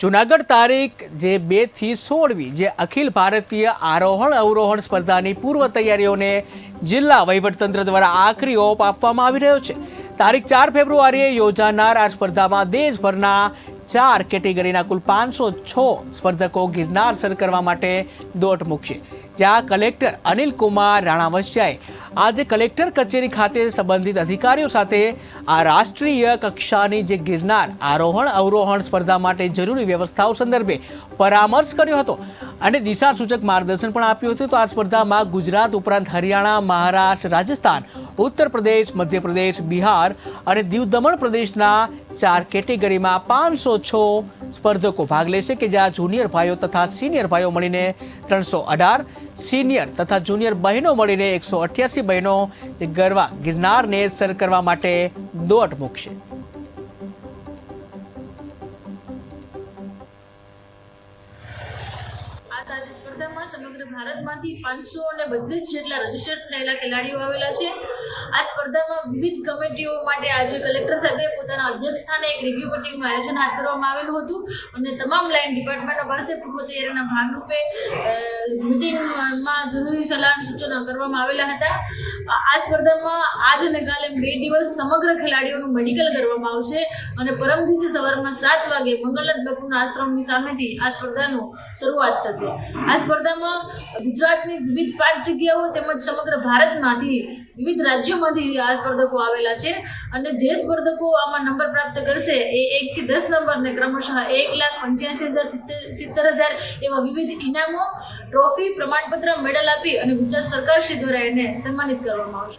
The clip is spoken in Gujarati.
જુનાગઢ તારીખ જે બેથી સોળમી જે અખિલ ભારતીય આરોહણ અવરોહણ સ્પર્ધાની પૂર્વ તૈયારીઓને જિલ્લા વહીવટતંત્ર દ્વારા આખરી ઓપ આપવામાં આવી રહ્યો છે. તારીખ ચાર ફેબ્રુઆરીએ યોજાનાર આ સ્પર્ધામાં દેશભરના ચાર કેટેગરીના કુલ પાંચસો છ સ્પર્ધકો ગિરનાર સર કરવા માટે દોટ મૂકશે. જ્યાં કલેક્ટર અનિલ કુમાર રાણાવસિયાએ આજે કલેક્ટર કચેરી ખાતે સંબંધિત અધિકારીઓ સાથે આ રાષ્ટ્રીય કક્ષાની જે ગિરનાર આરોહણ અવરોહણ સ્પર્ધા માટે જરૂરી વ્યવસ્થાઓ સંદર્ભે પરામર્શ કર્યો હતો અને દિશા સૂચક માર્ગદર્શન પણ આપ્યું હતું. તો આ સ્પર્ધામાં ગુજરાત ઉપરાંત હરિયાણા, મહારાષ્ટ્ર, રાજસ્થાન, ઉત્તર પ્રદેશ, મધ્યપ્રદેશ, બિહાર અને દીવ દમણ પ્રદેશના ચાર કેટેગરીમાં પાંચસો છ? સ્પર્ધકો ભાગ લેશે કે જ્યાં જુનિયર ભાઈઓ તથા સિનિયર ભાઈઓ મળીને ત્રણસો અઢાર, સિનિયર તથા જુનિયર બહેનો મળીને એકસો અઠ્યાસી બહેનો જે ગરવા ગિરનારને સર કરવા માટે દોટ મૂકશે. સમગ્ર ભારતમાંથી પાંચસો અને બત્રીસ જેટલા રજીસ્ટર્ડ થયેલા ખેલાડીઓ આવેલા છે. આ સ્પર્ધામાં વિવિધ કમિટીઓ માટે આજે કલેક્ટર સાહેબે પોતાના અધ્યક્ષ સ્થાને એક રિવ્યુ મિટિંગનું આયોજન હાથ ધરવામાં આવેલું હતું અને તમામ લાઈન ડિપાર્ટમેન્ટો પાસે પૂર્વ તૈયારીના ભાગરૂપે મિટિંગમાં જરૂરી સલાહ સૂચનો કરવામાં આવેલા હતા. આ સ્પર્ધામાં આજ અને કાલે બે દિવસ સમગ્ર ખેલાડીઓનું મેડિકલ કરવામાં આવશે અને પરમ દિવસે સવારમાં સાત વાગે મંગલનાથ બાપુના આશ્રમની સામેથી આ સ્પર્ધાનું શરૂઆત થશે. આ સ્પર્ધામાં ગુજરાતની વિવિધ પાંચ જગ્યાઓ તેમજ સમગ્ર ભારતમાંથી વિવિધ રાજ્યોમાંથી આ સ્પર્ધકો આવેલા છે અને જે સ્પર્ધકો આમાં નંબર પ્રાપ્ત કરશે એ એકથી દસ નંબરને ક્રમશઃ એક લાખ પંચ્યાસી હજાર સિત્તેર હજાર એવા વિવિધ ઇનામો, ટ્રોફી, પ્રમાણપત્ર, મેડલ આપી અને ગુજરાત સરકાર દ્વારા એને સન્માનિત કરવામાં આવશે.